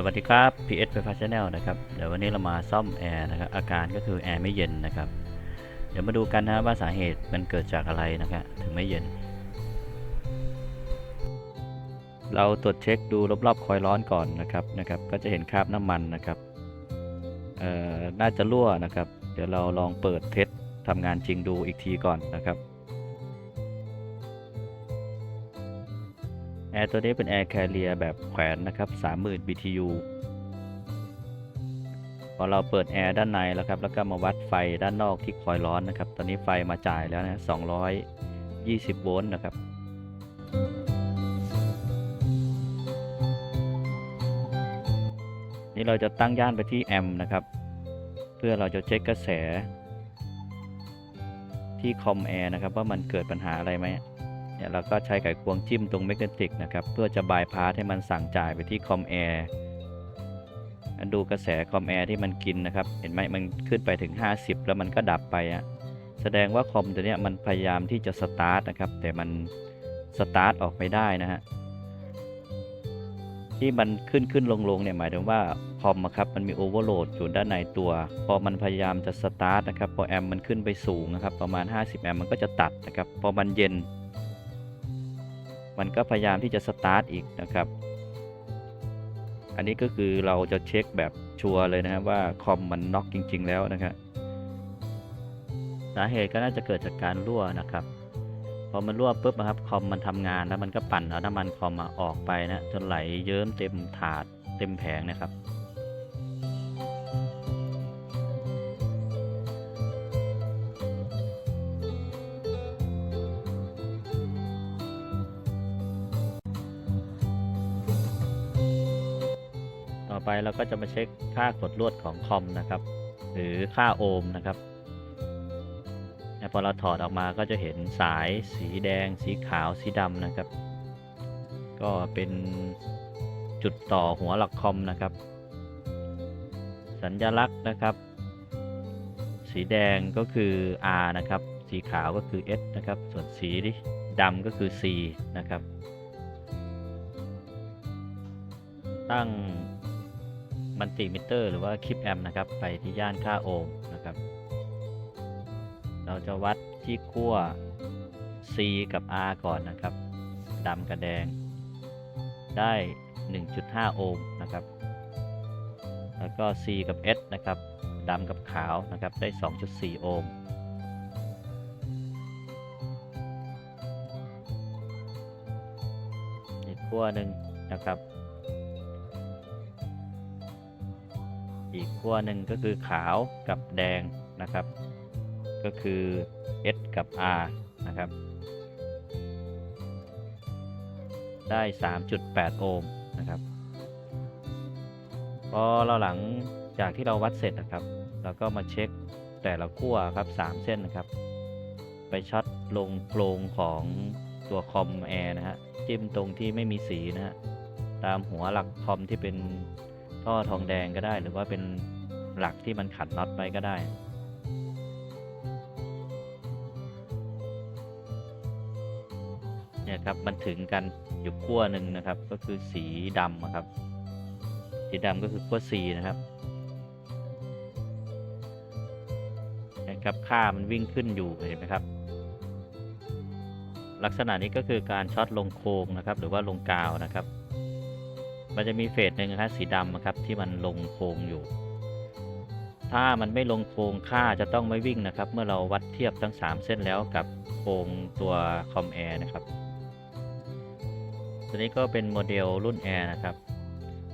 สวัสดีครับ PS ไฟฟ้าชาแนลนะครับ เดี๋ยววันนี้เรามาซ่อมแอร์นะครับอาการก็คือแอร์ไม่เย็นนะครับ เดี๋ยวมาดูกันนะว่าสาเหตุมันเกิดจากอะไรนะครับถึงไม่เย็น เราตรวจเช็คดูรอบๆคอยล์ร้อนก่อนนะครับนะครับ ก็จะเห็นคราบน้ำมันนะครับเอ่อน่าจะรั่วนะครับ เดี๋ยวเราลองเปิดเทสทำงานจริงดูอีกทีก่อนนะครับ แอร์ตัวนี้เป็นแอร์แคเรียแบบแขวนนะครับ 30,000 BTU พอเราเปิดแอร์ด้านในแล้วครับ แล้วก็มาวัดไฟด้านนอกที่คอยล์ร้อนนะครับ ตอนนี้ไฟมาจ่ายแล้วนะ 220 โวลต์นะครับ นี่เราจะตั้งย่านไปที่แอมป์นะครับ เพื่อเราจะเช็คกระแส ที่คอมแอร์นะครับ ว่ามันเกิดปัญหาอะไรไหม เนี่ยเราก็ใช้ไขควงจิ้มตรงเมกเนติกนะครับเพื่อจะบายพาสให้มันสั่งจ่ายไปที่คอมแอร์ดูกระแสคอมแอร์ที่มันกินนะครับ เห็นไหมมันขึ้นไปถึง 50 แล้วมันก็ดับไปอะแสดงว่าคอมตัวเนี้ยมันพยายามที่จะสตาร์ทนะครับ แต่มันสตาร์ทออกไม่ได้นะฮะที่มันขึ้นขึ้นลงลงเนี่ยหมายถึงว่าคอมอะครับมันมีโอเวอร์โหลดอยู่ด้านในตัว พอมันพยายามจะสตาร์ทนะครับพอแอมป์มันขึ้นไปสูงนะครับประมาณ 50 แอมป์มันก็จะตัดนะครับพอมันเย็น มันก็พยายามที่จะสตาร์ทอีกนะครับ อันนี้ก็คือเราจะเช็คแบบชัวร์เลยนะครับว่าคอมมันน็อกจริง ๆ แล้วนะครับสาเหตุก็น่าจะเกิดจากการรั่วนะครับ พอมันรั่วปุ๊บนะครับคอมมันทำงานแล้วมันก็ปั่นเอาน้ำมันคอมมาออกไปนะจนไหลเยิ้มเต็มถาดเต็มแผงนะครับ ไปเราก็จะมาเช็คค่ากดลวดของคอมนะครับ หรือค่าโอห์มนะครับพอเราถอดออกมาก็จะเห็นสายสีแดง สีขาวสีดำนะครับ ก็เป็นจุดต่อหัวหลักคอมนะครับ สัญลักษณ์นะครับ สีแดงก็คือ R นะครับ สีขาวก็คือ S นะครับ ส่วนสีดำก็คือ C นะครับ ตั้ง มัลติมิเตอร์ หรือว่าคลิปแอมนะครับ ไปที่ย่านค่าโอห์มนะครับ เราจะวัดที่ขั้ว C กับ R ก่อนนะครับดำกับแดง ได้ 1.5 โอห์มนะครับ แล้วก็ C กับ S นะครับดำกับขาวนะครับ ได้ 2.4 โอห์มอีกขั้วหนึ่งนะครับ อีกขั้วหนึ่งก็คือขาวกับแดงนะครับ ก็คือ S กับ R นะครับ ได้ 3.8 โอห์มนะครับพอเราหลังจากที่เราวัดเสร็จนะครับ เราก็มาเช็คแต่ละขั้วครับ 3 เส้นนะครับ ไปช็อตลงโครงของตัวคอมแอร์นะฮะจิ้มตรงที่ไม่มีสีนะฮะตามหัวหลักคอมที่เป็น ท่อทองแดงก็ได้ หรือว่าเป็นหลักที่มันขัดน็อตไปก็ได้ เนี่ยครับมันถึงกันอยู่ขั้วหนึ่งนะครับ ก็คือสีดำอะครับ สีดำก็คือขั้ว C นะครับนะครับค่ามันวิ่งขึ้นอยู่เห็นไหมครับ ลักษณะนี้ก็คือการช็อตลงโครงนะครับ หรือว่าลงกาวนะครับ มันจะมีเฟสหนึ่งครับสีดำนะครับที่มันลงโครงอยู่ ถ้ามันไม่ลงโครงค่าจะต้องไม่วิ่งนะครับ เมื่อเราวัดเทียบทั้ง 3 เส้นแล้วกับโครงตัวคอมแอร์นะครับตัวนี้ก็เป็นโมเดลรุ่นแอร์นะครับ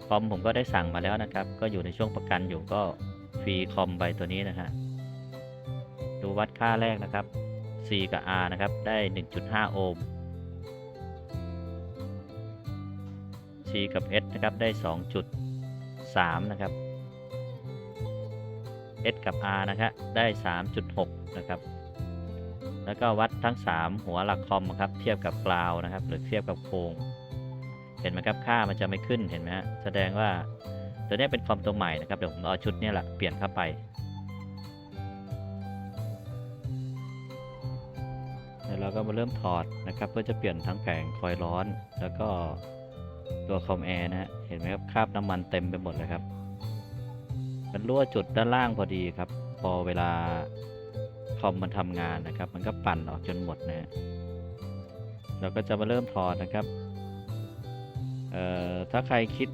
คอมผมก็ได้สั่งมาแล้วนะครับ ก็อยู่ในช่วงประกันอยู่ก็ฟรีคอมใบตัวนี้นะฮะดูวัดค่าแรกนะครับ C กับ R นะครับ ได้ 1.5 โอห์ม กับ S นะครับ ได้ 2.3 นะครับ S กับ R นะครับได้ 3.6 นะครับ แล้วก็วัดทั้ง 3 หัวหลักคอมครับ เทียบกับกราวนะครับ หรือเทียบกับโครงเห็นไหมครับ ค่ามันจะไม่ขึ้น เห็นไหมฮะ แสดงว่าตัวนี้เป็นคอมตัวใหม่นะครับ เดี๋ยวผมเอาชุดนี้แหละเปลี่ยนเข้าไป เดี๋ยวเราก็มาเริ่มถอดนะครับ เพื่อจะเปลี่ยนทั้งแผงคอยล์ร้อน แล้วก็ ตัวคอมแอร์นะฮะเห็นไหมครับคราบน้ำมันเต็มไปหมดเลยครับ มันรั่วจุดด้านล่างพอดีครับ พอเวลาคอมมันทำงานนะครับ มันก็ปั่นออกจนหมดนะฮะเราก็จะมาเริ่มถอดนะครับเอ่อถ้าใครคิด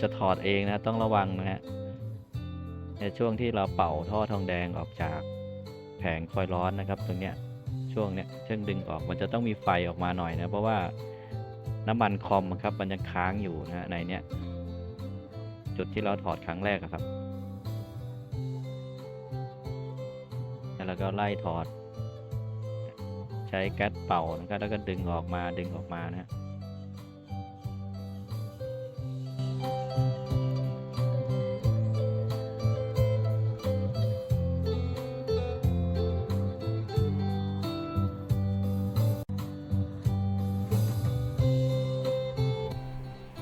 จะถอดเองนะต้องระวังนะฮะในช่วงที่เราเป่าท่อทองแดงออกจากแผงคอยร้อนนะครับ ตรงเนี้ยช่วงเนี้ยเช่นดึงออกมันจะต้องมีไฟออกมาหน่อยนะ เพราะว่า น้ำมันคอมครับมันยังค้างอยู่นะฮะในเนี้ยจุดที่เราถอดครั้งแรกครับ แล้วเราก็ไล่ถอด ใช้แก๊สเป่านะครับแล้วก็ดึงออกมาดึงออกมานะ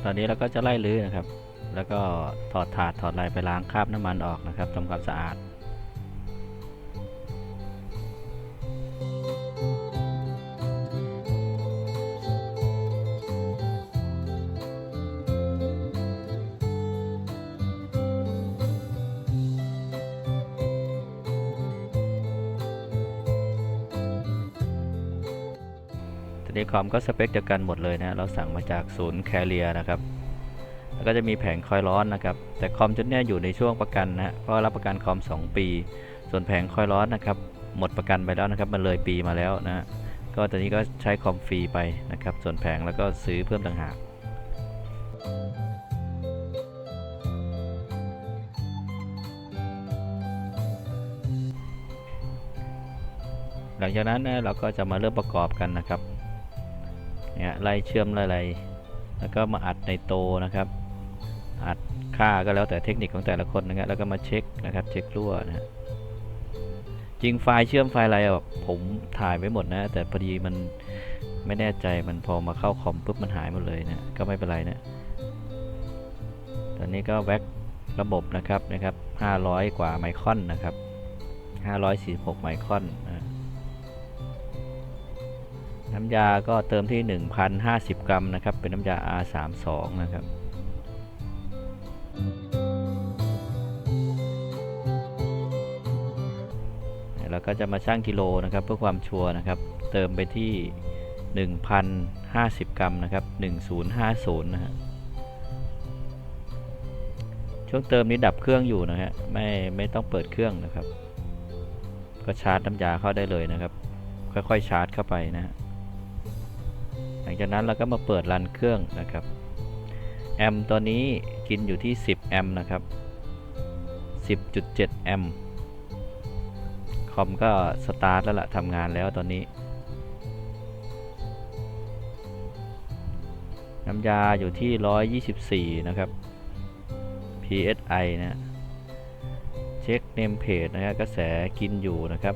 อนนี้เราก็จะไล่ลื้อนะครับ แล้วก็ถอดถาดถอดลายไปล้างคราบน้ำมันออกนะครับทำความสะอาดีคอมก็สเปคเดียวกันหมดเลยนะเราสั่งมาจากศูนย์แคเรียนะครับแล้วก็จะมีแผงคอยล์ร้อนนะครับ แต่คอมจุดนี้อยู่ในช่วงประกันนะฮะเพราะรับประกันคอม 2 ปี ส่วนแผงคอยล์ร้อนนะครับ หมดประกันไปแล้วนะครับมันเลยปีมาแล้วนะฮะก็ตอนนี้ก็ใช้คอมฟรีไปนะครับ ส่วนแผงแล้วก็ซื้อเพิ่มต่างหากหลังจากนั้นนะเราก็จะมาเริ่มประกอบกันนะครับ เนี่ยไล่เชื่อมไล่ๆแล้วก็มาอัดในโตนะครับ อัดค่าก็แล้วแต่เทคนิคของแต่ละคนนะครับแล้วก็มาเช็คนะครับเช็ครั่วนะฮะจริงไฟล์เชื่อมไฟล์อะไรอะผมถ่ายไว้หมดนะ แต่พอดีมันไม่แน่ใจมันพอมาเข้าคอมปุ๊บมันหายหมดเลยนะก็ไม่เป็นไรนะตอนนี้ก็แว็กระบบนะครับนะครับ 500 กว่าไมครอนนะครับ546 ไมครอน น้ำยาก็เติมที่ 1,050 กรัมนะครับ เป็นน้ำยา R32 นะครับแล้วก็จะมาชั่งกิโลนะครับ เพื่อความชัวร์นะครับ เติมไปที่ 1,050 กรัมนะครับ 1050 นะฮะช่วงเติมนี้ดับเครื่องอยู่นะฮะไม่ไม่ต้องเปิดเครื่องนะครับ ก็ชาร์จน้ำยาเข้าได้เลยนะครับ ค่อยๆชาร์จเข้าไปนะฮะ จากนั้นเราก็มาเปิดรันเครื่องนะครับ แอมตัวนี้กินอยู่ที่ 10 แอมนะครับ 10.7 แอมคอมก็สตาร์ทแล้วล่ะทำงานแล้วตอนนี้ น้ำยาอยู่ที่ 124 นะครับ psi นะเช็คเนมเพจนะครับกระแสกินอยู่นะครับ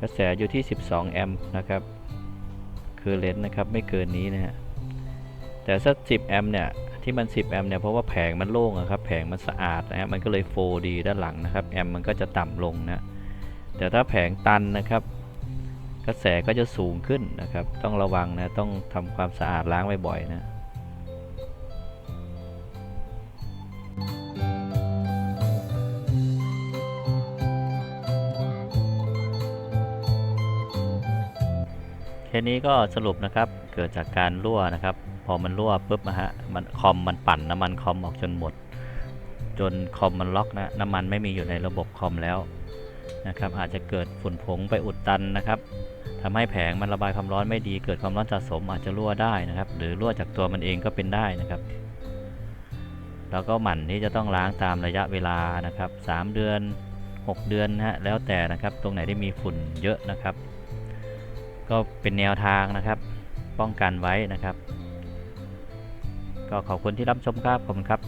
กระแสอยู่ที่ 12 แอมป์นะครับ คือเลนต์นะครับไม่เกินนี้นะฮะแต่สัก 10 แอมป์เนี่ยที่มัน 10 แอมป์เนี่ยเพราะว่าแผงมันโล่งครับแผงมันสะอาดนะฮะมันก็เลยโฟดีด้านหลังนะครับแอมป์มันก็จะต่ำลงนะแต่ถ้าแผงตันนะครับ กระแสก็จะสูงขึ้นนะครับ ต้องระวังนะต้องทำความสะอาดล้างบ่อยๆนะ เคนี้ก็สรุปนะครับเกิดจากการรั่วนะครับ พอมันรั่วปุ๊บนะฮะมันคอมมันปั่นน้ำมันคอมออกจนหมด จนคอมมันล็อกนะน้ำมันไม่มีอยู่ในระบบคอมแล้วนะครับอาจจะเกิดฝุ่นผงไปอุดตันนะครับทำให้แผงมันระบายความร้อนไม่ดีเกิดความร้อนสะสมอาจจะรั่วได้นะครับ หรือรั่วจากตัวมันเองก็เป็นได้นะครับแล้วก็หมั่นที่จะต้องล้างตามระยะเวลานะครับ 3 เดือน 6 เดือนนะฮะแล้วแต่นะครับ ตรงไหนที่มีฝุ่นเยอะนะครับ ก็เป็นแนวทางนะครับ ป้องกันไว้นะครับ ก็ขอบคุณที่รับชมครับผมครับ